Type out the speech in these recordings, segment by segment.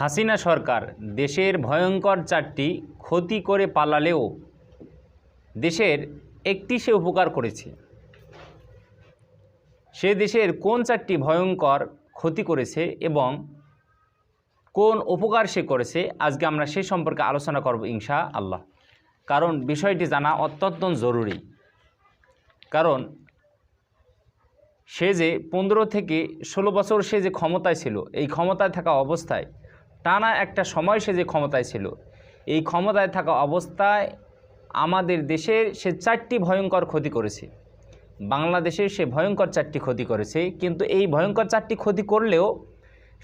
হাসিনা সরকার দেশের ভয়ঙ্কর চারটি ক্ষতি করে পালালেও দেশের একটি সে উপকার করেছে। সে দেশের কোন চারটি ভয়ঙ্কর ক্ষতি করেছে এবং কোন উপকার সে করেছে, আজকে আমরা সে সম্পর্কে আলোচনা করব ইনশা আল্লাহ কারণ বিষয়টি জানা অত্যন্ত জরুরি। কারণ সে যে পনেরো থেকে ষোলো বছর সে যে ক্ষমতায় ছিল, এই ক্ষমতায় থাকা অবস্থায় টানা একটা সময় সে যে ক্ষমতায় ছিল। এই ক্ষমতায় থাকা অবস্থায় আমাদের দেশের সে চারটি ভয়ঙ্কর ক্ষতি করেছে। বাংলাদেশের সে ভয়ঙ্কর চারটি ক্ষতি করেছে, কিন্তু এই ভয়ঙ্কর চারটি ক্ষতি করলেও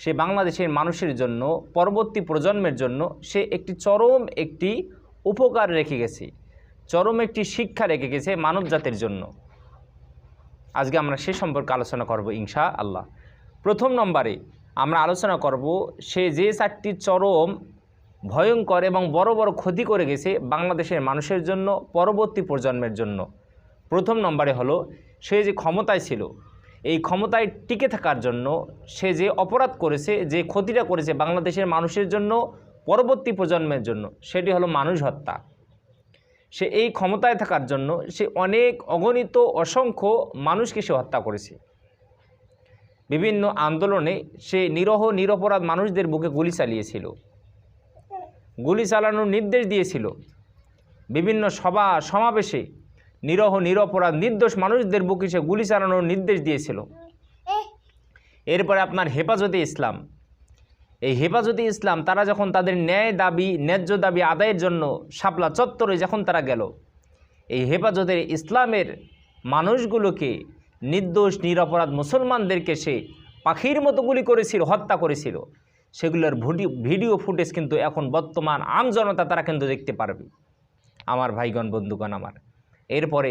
সে বাংলাদেশের মানুষের জন্য, পরবর্তী প্রজন্মের জন্য সে একটি চরম একটি উপকার রেখে গেছে, চরম একটি শিক্ষা রেখে গেছে মানব জাতির জন্য। আজকে আমরা সে সম্পর্কে আলোচনা করব ইনশা আল্লাহ প্রথম নম্বরে আমরা আলোচনা করব, সে যে চারটি চরম ভয়ঙ্কর এবং বড় বড় ক্ষতি করে গেছে বাংলাদেশের মানুষের জন্য, পরবর্তী প্রজন্মের জন্য। প্রথম নম্বরে হলো, সে যে ক্ষমতায় ছিল, এই ক্ষমতায় টিকে থাকার জন্য সে যে অপরাধ করেছে, যে ক্ষতিটা করেছে বাংলাদেশের মানুষের জন্য, পরবর্তী প্রজন্মের জন্য, সেটি হলো মানুষ হত্যা। সে এই ক্ষমতায় থাকার জন্য সে অনেক অগণিত, অসংখ্য মানুষকে সে হত্যা করেছে। বিভিন্ন আন্দোলনে সে নিরহ, নিরপরাধ মানুষদের বুকে গুলি চালিয়েছিল। গুলি চালানোর নির্দেশ দিয়েছিল। বিভিন্ন সভা, সমাবেশে নিরহ, নিরপরাধ, নির্দোষ মানুষদের বুকে সে গুলি চালানোর নির্দেশ দিয়েছিল। এরপরে আপনার হেফাজতে ইসলাম। এই হেফাজতে ইসলাম, তারা যখন তাদের ন্যায় দাবি, ন্যায্য দাবি আদায়ের জন্য শাপলা চত্বরে যখন তারা গেল, এই হেফাজতের ইসলামের মানুষগুলোকে নির্দোষ, নিরপরাধ মুসলমানদেরকে সে পাখির মতো গুলি করেছিল, হত্যা করেছিল। সেগুলোর ভিডিও ফুটেজ কিন্তু এখন বর্তমান আম জনতা তারা কিন্তু দেখতে পারবে। আমার ভাইগণ, বন্ধুগণ আমার, এরপরে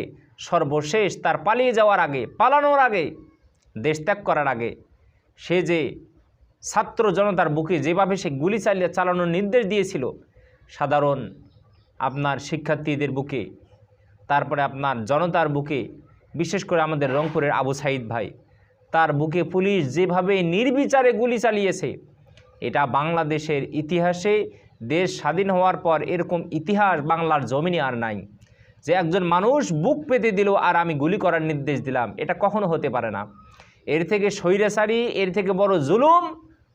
সর্বশেষ তার পালিয়ে যাওয়ার আগে, পালানোর আগে, দেশ ত্যাগ করার আগে, সে যে ছাত্র জনতার বুকে যেভাবে সে গুলি চালিয়ে চালানোর নির্দেশ দিয়েছিল, সাধারণ আপনার শিক্ষার্থীদের বুকে, তারপরে আপনার জনতার বুকে বিশেষ করে আমাদের রংপুরের আবু সাইদ ভাই। তার বুকে পুলিশ যেভাবে নির্বিচারে গুলি চালিয়েছে, এটা বাংলাদেশের ইতিহাসে দেশ স্বাধীন হওয়ার পর এরকম ইতিহাস বাংলার জমিনে আর নাই। যে একজন মানুষ বুক পেতে দিল আর আমি গুলি করার নির্দেশ দিলাম, এটা কখনো হতে পারে না। এর থেকে স্বৈরাচারী এর থেকে বড় জুলুম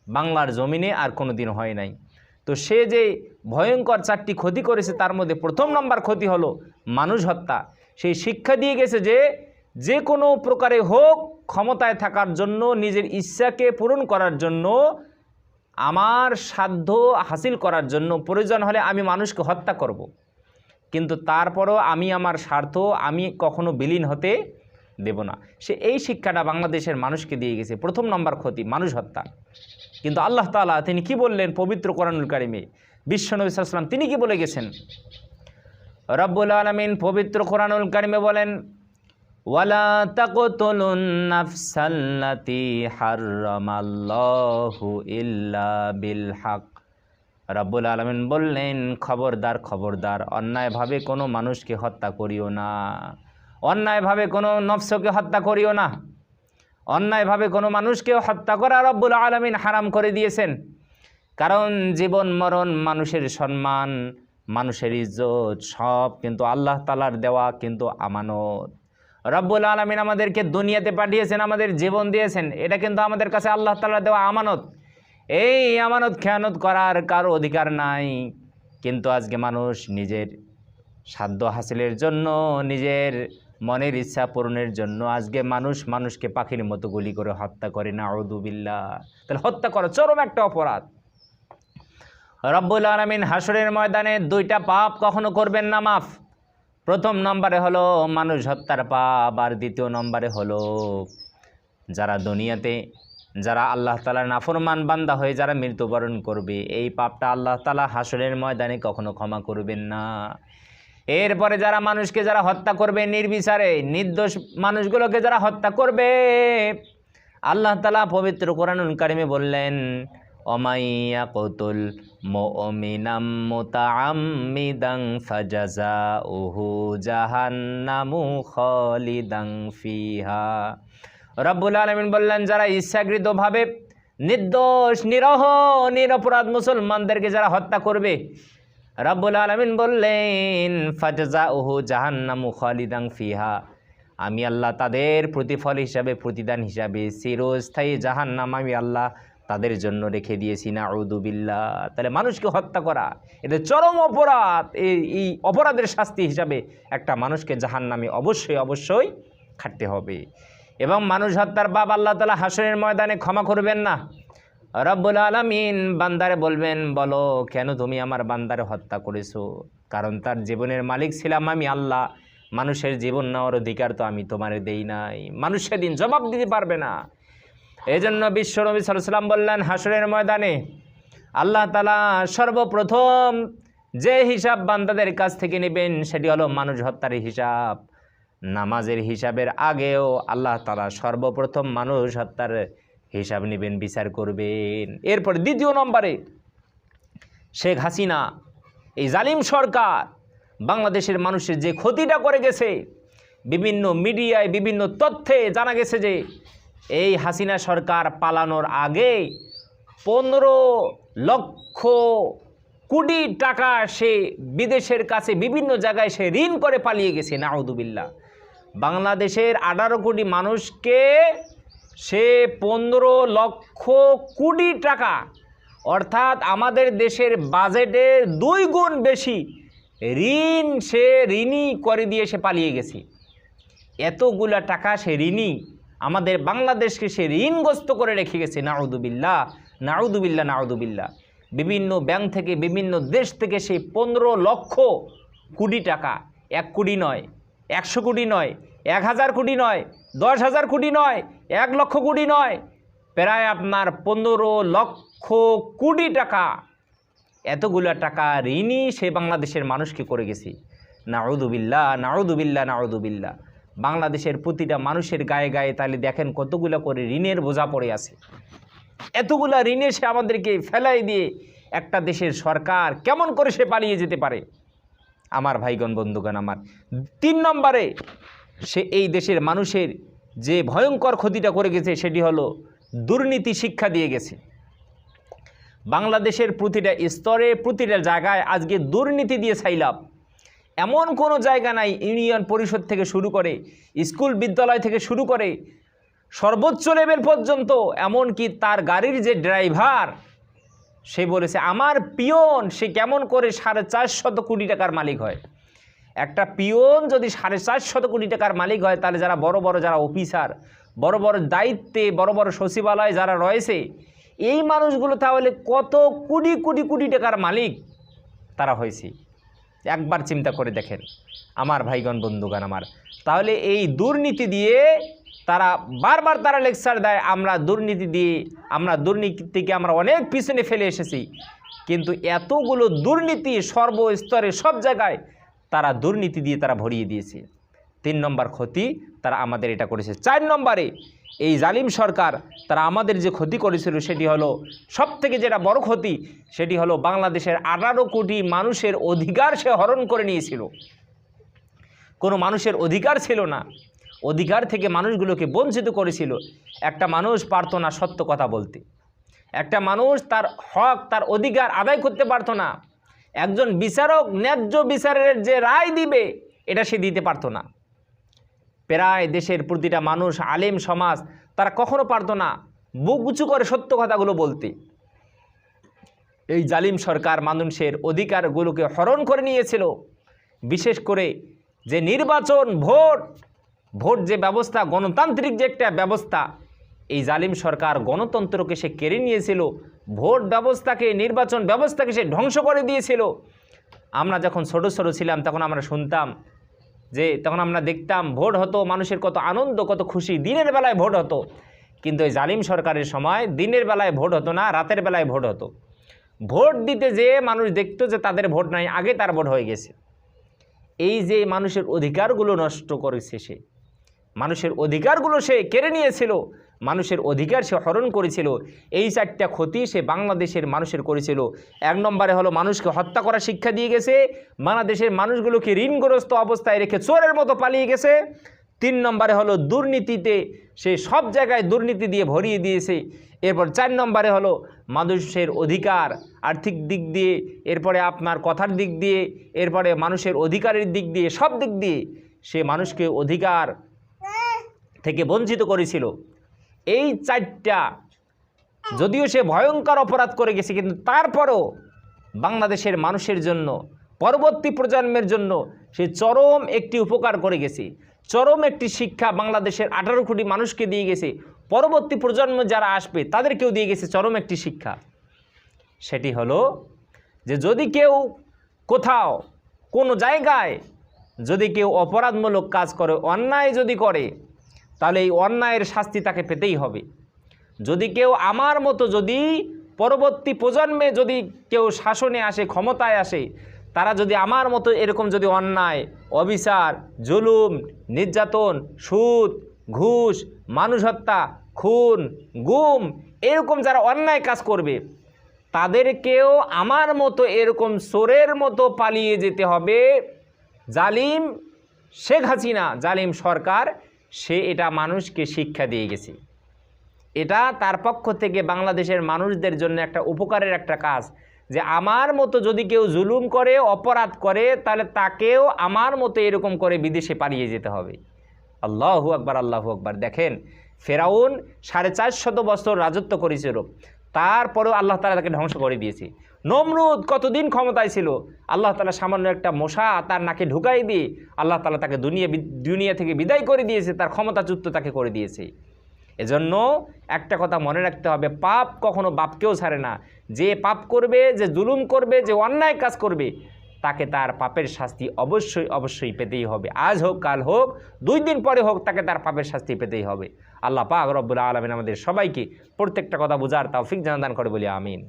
বাংলার জমিনে আর কোনো দিন হয় নাই। তো সে যে ভয়ঙ্কর চারটি ক্ষতি করেছে, তার মধ্যে প্রথম নম্বর ক্ষতি হলো মানুষ হত্যা। সেই শিক্ষা দিয়ে গেছে যে যে কোনো প্রকারে হোক ক্ষমতায় থাকার জন্য, নিজের ইচ্ছাকে পূরণ করার জন্য, আমার সাধ্য হাসিল করার জন্য প্রয়োজন হলে আমি মানুষকে হত্যা করব। কিন্তু তারপরও আমি আমার স্বার্থ আমি কখনো বিলীন হতে দেব না। সে এই শিক্ষাটা বাংলাদেশের মানুষকে দিয়ে গেছে। প্রথম নম্বর ক্ষতি, মানুষ হত্যা। কিন্তু আল্লাহ তালা তিনি কি বললেন পবিত্র কোরআনুল কারিমে? বিশ্ব বিশ্বনবী সাল্লাম তিনি কি বলে গেছেন? রব্বুল আলমিন পবিত্র কোরআনুল কারিমে বলেন ওয়ালা তাকতুলুন নাফসাল্লাতি হাররামাল্লাহু ইল্লা বিল হক রব্বুল আলমিন বললেন, খবরদার খবরদার, অন্যায়ভাবে কোনো মানুষকে হত্যা করিও না। অন্যায়ভাবে কোনো নফসকে হত্যা করিও না। অন্যায়ভাবে কোনো মানুষকে হত্যা করা রব্বুল আলমিন হারাম করে দিয়েছেন। কারণ জীবন, মরণ, মানুষের সম্মান, মানুষের ইজ্জত সব কিন্তু আল্লাহ তালার দেওয়া কিন্তু আমানত। রব্বুল আলমিন আমাদেরকে দুনিয়াতে পাঠিয়েছেন, আমাদের জীবন দিয়েছেন। এটা কিন্তু আমাদের কাছে আল্লাহ তালা দেওয়া আমানত। এই আমানত খেয়ানত করার কারও অধিকার নাই। কিন্তু আজকে মানুষ নিজের সাধ্য হাসিলের জন্য, নিজের মনের ইচ্ছা পূরণের জন্য আজকে মানুষ মানুষকে পাখির মতো গুলি করে হত্যা করে। না আউদুবিল্লা তাহলে হত্যা করা, চরম একটা অপরাধ। রব্বুল আলমিন হাসরের ময়দানে দুইটা পাপ কখনো করবেন না, মাফ। প্রথম নম্বরে হলো, মানুষ হত্যার পাপ। আর দ্বিতীয় নম্বরে হলো, যারা দুনিয়াতে, যারা আল্লাহ তালার নাফরমান বান্দা হয়ে যারা মৃত্যুবরণ করবে, এই পাপটা আল্লাহ তালা হাসরের ময়দানে কখনো ক্ষমা করবেন না। এরপরে যারা মানুষকে যারা হত্যা করবে নির্বিচারে, নির্দোষ মানুষগুলোকে যারা হত্যা করবে, আল্লাহ তালা পবিত্র কোরআনুল কারিমে বললেন অমাইয়া কতুল মুমিনাম মুতাআম্মিদাং ফাজাজা উহু জাহান্নামু খালিদাং ফিহা। রব্বুল আলমিন বললেন, যারা ইচ্ছাকৃতভাবে নির্দোষ, নিরহ, নিরপরাধ মুসলমানদেরকে যারা হত্যা করবে, রব্বুল আলমিন বললেন ফাজা ওহু জাহান্নামু খালিদাং ফিহা। আমি আল্লাহ তাদের প্রতিফল হিসাবে, প্রতিদান হিসাবে চিরস্থায়ী জাহান্নাম, আমি আল্লাহ তাদের জন্য রেখে দিয়েছি না উদুবিল্লা তাহলে মানুষকে হত্যা করা, এটা চরম অপরাধ। এই অপরাধের শাস্তি হিসাবে একটা মানুষকে জাহান্নামে অবশ্যই অবশ্যই খাটতে হবে। এবং মানুষ হত্যার বাপ আল্লাহ তালা হাসনের ময়দানে ক্ষমা করবেন না। রব্বুল আলমিন বান্দারে বলবেন, বলো, কেন তুমি আমার বান্দারে হত্যা করেছ? কারণ তার জীবনের মালিক ছিলাম আমি, আল্লাহ। মানুষের জীবন নেওয়ার অধিকার তো আমি তোমার দেই নাই। মানুষ সেদিন জবাব দিতে পারবে না। এই জন্য বিশ্ব বিশ্বনবী সাল্লাম বললেন হাসরের ময়দানে আল্লাহ তালা সর্বপ্রথম যে হিসাব বান্দাদের কাছ থেকে নেবেন, সেটি হলো মানুষ হত্যার হিসাব। নামাজের হিসাবের আগেও আল্লাহ তালা সর্বপ্রথম মানুষ হত্যার হিসাব নেবেন, বিচার করবেন। এরপর দ্বিতীয় নম্বরে শেখ হাসিনা, এই জালিম সরকার, বাংলাদেশের মানুষের যে ক্ষতিটা করে গেছে, বিভিন্ন মিডিয়ায় বিভিন্ন তথ্যে জানা গেছে যে এই হাসিনা সরকার পালানোর আগে পনেরো লক্ষ কোটি টাকা সে বিদেশের কাছে বিভিন্ন জায়গায় সে ঋণ করে পালিয়ে গেছে নাউদুবিল্লা বাংলাদেশের আঠারো কোটি মানুষকে সে পনেরো লক্ষ কোটি টাকা, অর্থাৎ আমাদের দেশের বাজেটের দুই গুণ বেশি ঋণ সে ঋণই করে দিয়ে সে পালিয়ে গেছে। এতগুলা টাকা সে ঋণী আমাদের বাংলাদেশকে সে ঋণগ্রস্ত করে রেখে গেছে নাউদুবিল্লা নাউদুবিল্লা নাউদুবিল্লা বিভিন্ন ব্যাংক থেকে, বিভিন্ন দেশ থেকে সেই পনেরো লক্ষ কোটি টাকা, এক কোটি নয়, একশো কোটি নয়, এক হাজার কোটি নয়, দশ হাজার কোটি নয়, এক লক্ষ কোটি নয়, প্রায় আপনার পনেরো লক্ষ কোটি টাকা। এতগুলা টাকা ঋণই সে বাংলাদেশের মানুষকে করে গেছি। নাউদুবিল্লা নাউদুবিল্লা নাউদুবিল্লা বাংলাদেশের প্রতিটা মানুষের গায়ে গায়ে তাহলে দেখেন কতগুলো করে ঋণের বোঝা পড়ে আছে। এতগুলা ঋণে সে আমাদেরকে ফেলাই দিয়ে একটা দেশের সরকার কেমন করে সে পালিয়ে যেতে পারে? আমার ভাইগণ, বন্ধুগণ, আমার তিন নম্বরে সে এই দেশের মানুষের যে ভয়ঙ্কর ক্ষতিটা করে গেছে সেটি হলো দুর্নীতি শিক্ষা দিয়ে গেছে। বাংলাদেশের প্রতিটা স্তরে, প্রতিটা জায়গায় আজকে দুর্নীতি দিয়ে ছাইলাম এমন কোনো জায়গা নাই ইউনিয়ন পরিষদ থেকে শুরু করে, স্কুল বিদ্যালয় থেকে শুরু করে, সর্বোচ্চ লেভেল পর্যন্ত, এমনকি তার গাড়ির যে ড্রাইভার, সে বলেছে, আমার পিয়ন, সে কেমন করে সাড়ে চারশত কোটি টাকার মালিক হয়? একটা পিয়ন যদি সাড়ে চারশত কোটি টাকার মালিক হয়, তাহলে যারা বড় বড় যারা অফিসার, বড় বড় দায়িত্বে, বড় বড় সচিবালয় যারা রয়েছে, এই মানুষগুলো তাহলে কত কোটি কোটি কোটি টাকার মালিক তারা হয়েছে। একবার চিন্তা করে দেখেন। আমার ভাইগণ, বন্ধুগণ আমার। তাহলে এই দুর্নীতি দিয়ে তারা বারবার তারা লেকচার দেয়, আমরা দুর্নীতি দিয়ে, আমরা দুর্নীতিকে আমরা অনেক পিছনে ফেলে এসেছি। কিন্তু এতগুলো দুর্নীতি সর্বস্তরে সব জায়গায় তারা দুর্নীতি দিয়ে তারা ভরিয়ে দিয়েছে। তিন নম্বর ক্ষতি, তারা আমাদের এটা করেছে। চার নম্বরে এই জালিম সরকার তারা আমাদের যে ক্ষতি করেছিল সেটি হলো সব থেকে যেটা বড় ক্ষতি সেটি হলো বাংলাদেশের আঠারো কোটি মানুষের অধিকার সে হরণ করে নিয়েছিল। কোনো মানুষের অধিকার ছিল না। অধিকার থেকে মানুষগুলোকে বঞ্চিত করেছিল। একটা মানুষ পারতো না সত্য কথা বলতে। একটা মানুষ তার হক, তার অধিকার আদায় করতে পারতো না। একজন বিচারক ন্যায্য বিচারের যে রায় দিবে, এটা সে দিতে পারতো না। প্রায় দেশের প্রতিটা মানুষ, আলেম সমাজ, তারা কখনো পারতো না বুক উঁচু করে সত্য কথাগুলো বলতে। এই জালিম সরকার মানুষের অধিকারগুলোকে হরণ করে নিয়েছিল। বিশেষ করে যে নির্বাচন ভোট ভোট যে ব্যবস্থা, গণতান্ত্রিক যে একটা ব্যবস্থা, এই জালিম সরকার গণতন্ত্রকে সে কেড়ে নিয়েছিল, ভোট ব্যবস্থাকে, নির্বাচন ব্যবস্থাকে সে ধ্বংস করে দিয়েছিল। আমরা যখন ছোটো ছোটো ছিলাম, তখন আমরা শুনতাম যে তখন আমরা দেখতাম ভোট হতো, মানুষের কত আনন্দ, কত খুশি, দিনের বেলায় ভোট হতো। কিন্তু এই জালিম সরকারের সময় দিনের বেলায় ভোট হতো না, রাতের বেলায় ভোট হতো। ভোট দিতে যেয়ে মানুষ দেখতো যে তাদের ভোট নাই, আগে তার ভোট হয়ে গেছে। এই যে মানুষের অধিকারগুলো নষ্ট করেছে সে, মানুষের অধিকারগুলো সে কেড়ে নিয়েছিল মানুষের অধিকার সে হরণ করেছিল। এই চারটা ক্ষতি সে বাংলাদেশের মানুষের করেছিল। এক নম্বরে হলো মানুষকে হত্যা করা শিক্ষা দিয়ে গেছে। বাংলাদেশের মানুষগুলোকে ঋণগ্রস্ত অবস্থায় রেখে চোরের মতো পালিয়ে গেছে। তিন নম্বরে হলো দুর্নীতিতে সে সব জায়গায় দুর্নীতি দিয়ে ভরিয়ে দিয়েছে। এরপর চার নম্বরে হলো মানুষের অধিকার আর্থিক দিক দিয়ে, এরপরে আপনার কথার দিক দিয়ে, এরপরে মানুষের অধিকারের দিক দিয়ে, সব দিক দিয়ে সে মানুষকে অধিকার থেকে বঞ্চিত করেছিল। এই চারটা। যদিও সে ভয়ঙ্কর অপরাধ করে গেছে, কিন্তু তারপরও বাংলাদেশের মানুষের জন্য, পরবর্তী প্রজন্মের জন্য সে চরম একটি উপকার করে গেছে। চরম একটি শিক্ষা বাংলাদেশের আঠারো কোটি মানুষকে দিয়ে গেছে। পরবর্তী প্রজন্ম যারা আসবে, তাদেরকেও দিয়ে গেছে চরম একটি শিক্ষা। সেটি হলো যে যদি কেউ কোথাও, কোনো জায়গায় যদি কেউ অপরাধমূলক কাজ করে, অন্যায় যদি করে তাহলে এই অন্যায়ের শাস্তি তাকে পেতেই হবে। যদি কেউ আমার মতো যদি পরবর্তী প্রজন্মে যদি কেউ শাসনে আসে, ক্ষমতায় আসে, তারা যদি আমার মতো এরকম যদি অন্যায়, অবিচার, জুলুম, নির্যাতন, সুদ, ঘুষ, মানুষ হত্যা, খুন, গুম এরকম যারা অন্যায় কাজ করবে, তাদেরকেও আমার মতো এরকম চোরের মতো পালিয়ে যেতে হবে। জালিম শেখ হাসিনা, জালিম সরকার সে এটা মানুষকে শিক্ষা দিয়ে গেছে। এটা তার পক্ষ থেকে বাংলাদেশের মানুষদের জন্য একটা উপকারের একটা কাজ যে আমার মতো যদি কেউ জুলুম করে, অপরাধ করে, তাহলে তাকেও আমার মতো এরকম করে বিদেশে পালিয়ে যেতে হবে। আল্লাহু আকবার, আল্লাহ আকবার। দেখেন, ফেরাউন সাড়ে চারশত বছর রাজত্ব করেছিল তারপরেও আল্লাহ তালা তাকে ধ্বংস করে দিয়েছে। নমরুদ কতদিন ক্ষমতায় ছিল? আল্লাহ তালা সামান্য একটা মশা তার নাকে ঢুকাই দিয়ে আল্লাহ তালা তাকে দুনিয়া দুনিয়া থেকে বিদায় করে দিয়েছে, তার ক্ষমতাচ্যুত তাকে করে দিয়েছে। এজন্য একটা কথা মনে রাখতে হবে, পাপ কখনো বাপকেও ছাড়ে না। যে পাপ করবে, যে জুলুম করবে, যে অন্যায় কাজ করবে, তাকে তার পাপের শাস্তি অবশ্যই অবশ্যই পেতেই হবে। আজ হোক, কাল হোক, দুই দিন পরে হোক, তাকে তার পাপের শাস্তি পেতেই হবে। আল্লাহ পাক রব্বুল আলমিন আমাদের সবাইকে প্রত্যেকটা কথা বোঝার তাও ফিক জানাদান করে বলি, আমিন।